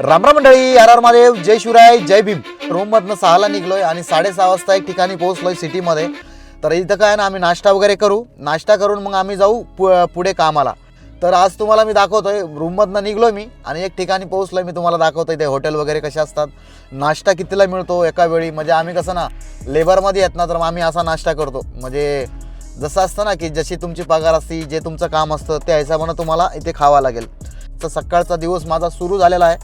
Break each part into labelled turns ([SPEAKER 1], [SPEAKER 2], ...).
[SPEAKER 1] रामराम मंडळी R R Mahadev जय शिवराय जय भीम. रूम मधनं सहाला निघलोय आणि साडेसहा वाजता एक ठिकाणी पोहोचलोय सिटीमध्ये. तर इथं काय ना आम्ही नाश्ता वगैरे करू. नाश्ता करून मग आम्ही जाऊ पु पुढे कामाला. तर आज तुम्हाला मी दाखवतोय रूममधनं निघलोय मी आणि एक ठिकाणी पोहोचलोय मी तुम्हाला दाखवतोय. ते हॉटेल वगैरे कसे असतात नाश्ता कितीला मिळतो एका वेळी. म्हणजे आम्ही कसं ना लेबरमध्ये येत ना तर मग आम्ही असा नाश्ता करतो. म्हणजे जसं असतं ना की जशी तुमची पगार असती जे तुमचं काम असतं त्या हिशोबानं तुम्हाला इथे खावा लागेल. तर सकाळचा दिवस माझा सुरू झालेला आहे.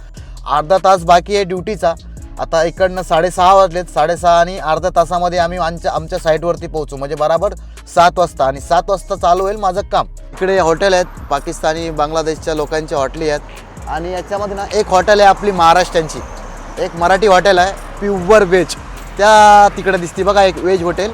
[SPEAKER 1] अर्धा तास बाकी आहे ड्युटीचा. आता इकडनं साडेसहा वाजलेत. साडेसहा आणि अर्ध्या तासामध्ये आम्ही आमच्या आमच्या साईटवरती पोहोचू. म्हणजे बराबर सात वाजता. आणि सात वाजता चालू होईल माझं काम. इकडे हॉटेल आहेत. पाकिस्तानी बांगलादेशच्या लोकांची हॉटेली आहेत. आणि याच्यामध्ये ना एक हॉटेल आहे आपली महाराष्ट्रांची. एक मराठी हॉटेल आहे. Pure veg. त्या तिकडे दिसते. बघा एक व्हेज हॉटेल.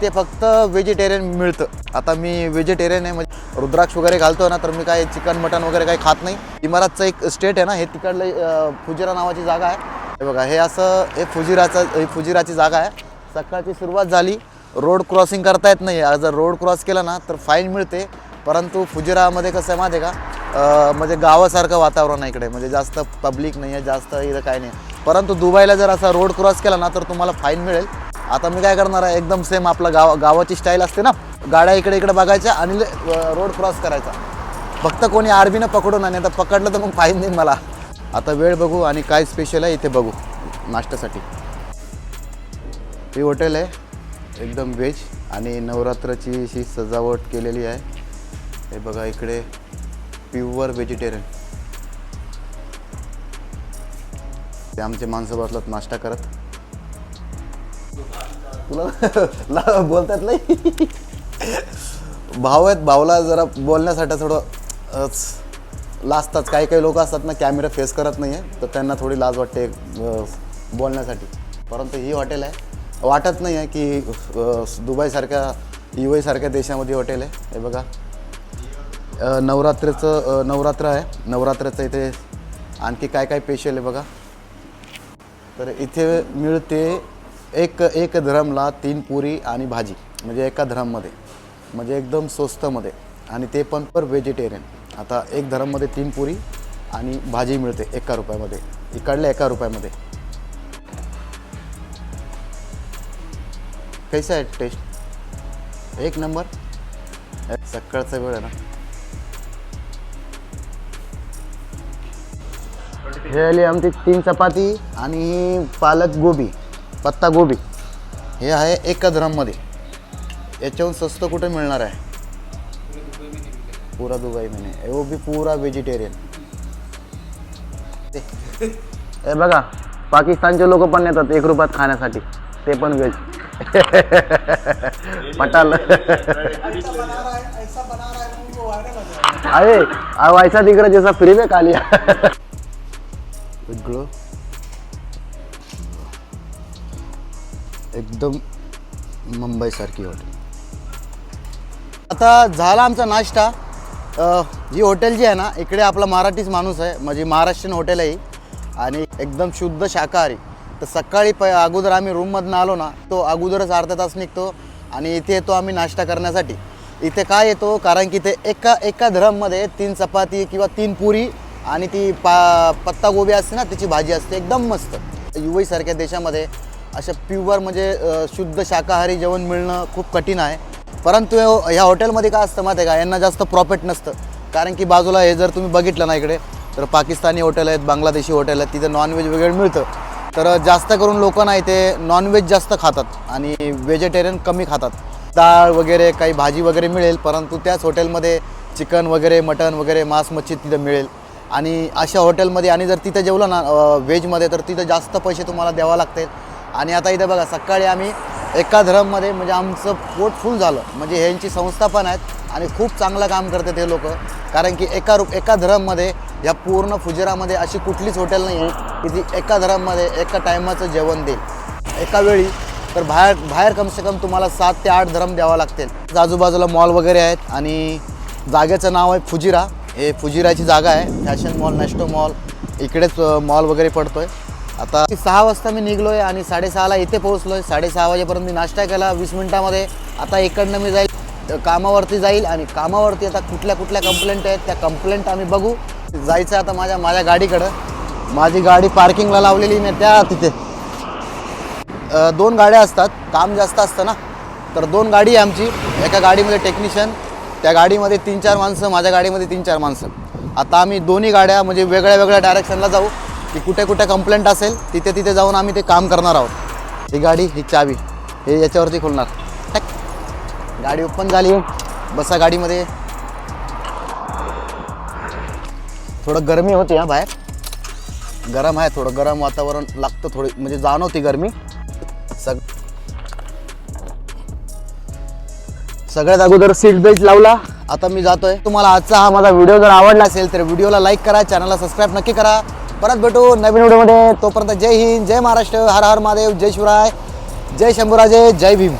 [SPEAKER 1] तिथे फक्त व्हेजिटेरियन मिळतं. आता मी व्हेजिटेरियन आहे म्हणजे रुद्राक्ष वगैरे घालतो ना तर मी काय चिकन मटन वगैरे काही खात नाही. इमारतचं एक स्टेट आहे ना हे तिकडलं फुजिरा नावाची जागा आहे. हे बघा हे असं हे फुजिराचं हे फुजिराची जागा आहे. सकाळची सुरुवात झाली. रोड क्रॉसिंग करता येत नाही. जर रोड क्रॉस केला ना तर फाईन मिळते. परंतु फुजिरामध्ये कसं आहे माहिती आहे का म्हणजे गावासारखं वातावरण आहे इकडे. म्हणजे जास्त पब्लिक नाही आहे जास्त इथं काय नाही. परंतु दुबईला जर असा रोड क्रॉस केला ना तर तुम्हाला फाईन मिळेल. आता मी काय करणार आहे एकदम सेम आपला गाव गावाची स्टाईल असते ना गाड्या इकडे इकडे बघायच्या आणि रोड क्रॉस करायचा. फक्त कोणी आरबीनं पकडून आणि आता पकडलं तर मग फाईन देईन मला. आता वेळ बघू आणि काय स्पेशल आहे इथे बघू नाश्त्यासाठी. ही हॉटेल आहे एकदम व्हेज आणि नवरात्राची अशी सजावट केलेली आहे. हे बघा इकडे प्युअर व्हेजिटेरियन ते आमचे माणसं बसलात नाश्ता करत. तुला ला- बोलतात नाही. भाव आहेत भावला जरा बोलण्यासाठी थोडं लाजतात. काही काही लोक असतात ना कॅमेरा फेस करत नाही आहे तर त्यांना थोडी लाज वाटते बोलण्यासाठी. परंतु ही हॉटेल आहे. वाटत नाही आहे की दुबईसारख्या यू एसारख्या देशामध्ये हॉटेल आहे. हे बघा. नवरात्रीचं नवरात्र आहे. नवरात्राचं इथे आणखी काय काय स्पेशल आहे बघा. तर इथे मिळते एक एक धरमला तीन पुरी आणि भाजी म्हणजे एका धरममध्ये म्हणजे एकदम स्वस्तमध्ये. आणि ते पण पर व्हेजिटेरियन. आता एक धरममध्ये तीन पुरी आणि भाजी मिळते एका रुपयामध्ये. इकडल्या एका रुपयामध्ये. कैसा आहे टेस्ट एक नंबर. सकाळचा वेळ आहे ना. हे आली आमची तीन चपाती आणि पालक गोबी. पत्ता गोबी. हे आहे एका धरममध्ये याच्याहून स्वस्त कुठे मिळणार आहे? पूरा दुबई महिने वो भी पूरा व्हेजिटेरियन हे बघा पाकिस्तानचे लोक पण येतात एक रुपयात खाण्यासाठी. ते पण व्हेज पटाल. अरे ऐसा दिख रहा जैसा फ्री में खा एकदम मुंबईसारखी हॉटेल आता झाला आमचा नाश्ता. जी हॉटेल जी आहे ना इकडे आपला मराठीच माणूस आहे. म्हणजे महाराष्ट्रीयन हॉटेल आहे आणि एकदम शुद्ध शाकाहारी. तर सकाळी प अगोदर आम्ही रूममधनं आलो ना तो अगोदरच अर्धा तास निघतो. आणि इथे येतो आम्ही नाश्ता करण्यासाठी. इथे काय येतो? कारण की इथे एका एका धरममध्ये तीन चपाती किंवा तीन पुरी आणि ती पा पत्ता गोबी असते ना त्याची भाजी असते. एकदम मस्त. यू सारख्या देशामध्ये अशा प्युअर म्हणजे शुद्ध शाकाहारी जेवण मिळणं खूप कठीण आहे. परंतु हो, ह्या- हॉटेलमध्ये काय असतं माहिती आहे का? यांना जास्त प्रॉफिट नसतं. कारण की बाजूला हे जर तुम्ही बघितलं ना इकडे तर पाकिस्तानी हॉटेल आहेत बांगलादेशी हॉटेल आहेत तिथे नॉनव्हेज वगैरे मिळतं. तर जास्त करून लोक ना इथे नॉनव्हेज जास्त खातात आणि व्हेजिटेरियन कमी खातात. डाळ वगैरे काही भाजी वगैरे मिळेल परंतु त्याच हॉटेलमध्ये चिकन वगैरे मटन वगैरे मांस मच्छी तिथं मिळेल. आणि अशा हॉटेलमध्ये आणि जर तिथं जेवलं ना व्हेजमध्ये तर तिथं जास्त पैसे तुम्हाला द्यावा लागतील. आणि आता इथं बघा सकाळी आम्ही एका धरममध्ये म्हणजे आमचं पोट फुल झालं. म्हणजे ह्यांची संस्था पण आहेत आणि खूप चांगलं काम करतात हे लोक. कारण की एका रु एका धरममध्ये या पूर्ण फुजेरामध्ये अशी कुठलीच हॉटेल नाही आहे की जी एका धरममध्ये एका टायमाचं जेवण देईल. एका वेळी तर बाहेर बाहेर कमसे कम तुम्हाला सात ते आठ धरम द्यावा लागतील. आजूबाजूला मॉल वगैरे आहेत आणि जागेचं नाव आहे फुजिरा. हे फुजिराची जागा आहे. फॅशन मॉल नॅशनो मॉल इकडेच मॉल वगैरे पडतो आहे आता सहा वाजता मी निघलो आहे आणि साडेसहाला इथे पोहोचलो आहे साडेसहा वाजेपर्यंत मी नाश्ता केला वीस मिनटामध्ये. आता इकडनं मी जाईल कामावरती जाईल आणि कामावरती आता कुठल्या कुठल्या कंप्लेंट आहेत त्या कंप्लेंट आम्ही बघू. जायचं आता माझ्या माझ्या गाडीकडं. माझी गाडी पार्किंगला लावलेली नाही त्या तिथे. दोन गाड्या असतात काम जास्त असतं ना. तर दोन गाडी आहे आमची. एका गाडीमध्ये टेक्निशियन त्या गाडीमध्ये तीन चार माणसं माझ्या गाडीमध्ये तीन चार माणसं. आता आम्ही दोन्ही गाड्या म्हणजे वेगळ्या वेगळ्या डायरेक्शनला जाऊ. की कुठे कुठे कंप्लेंट असेल तिथे तिथे जाऊन आम्ही ते काम करणार आहोत. ही गाडी ही चावी हे याच्यावरती खोलणार. गाडी ओपन झाली. बसा गाडीमध्ये. थोडं गरमी होती हा बाहेर. गरम आहे थोडं गरम वातावरण लागतं थोडी म्हणजे जाणवती गरमी. सग सगळ्यात अगोदर सीट बेल्ट लावला. आता मी जातोय. तुम्हाला आजचा हा माझा व्हिडिओ जर आवडला असेल तर व्हिडिओला लाईक करा चॅनलला सबस्क्राईब नक्की करा. परत भेटू नवीन व्हिडिओमध्ये. तोपर्यंत जय हिंद जय महाराष्ट्र हर हर महादेव जय शिवराय जय शंभूराजे जय भीम.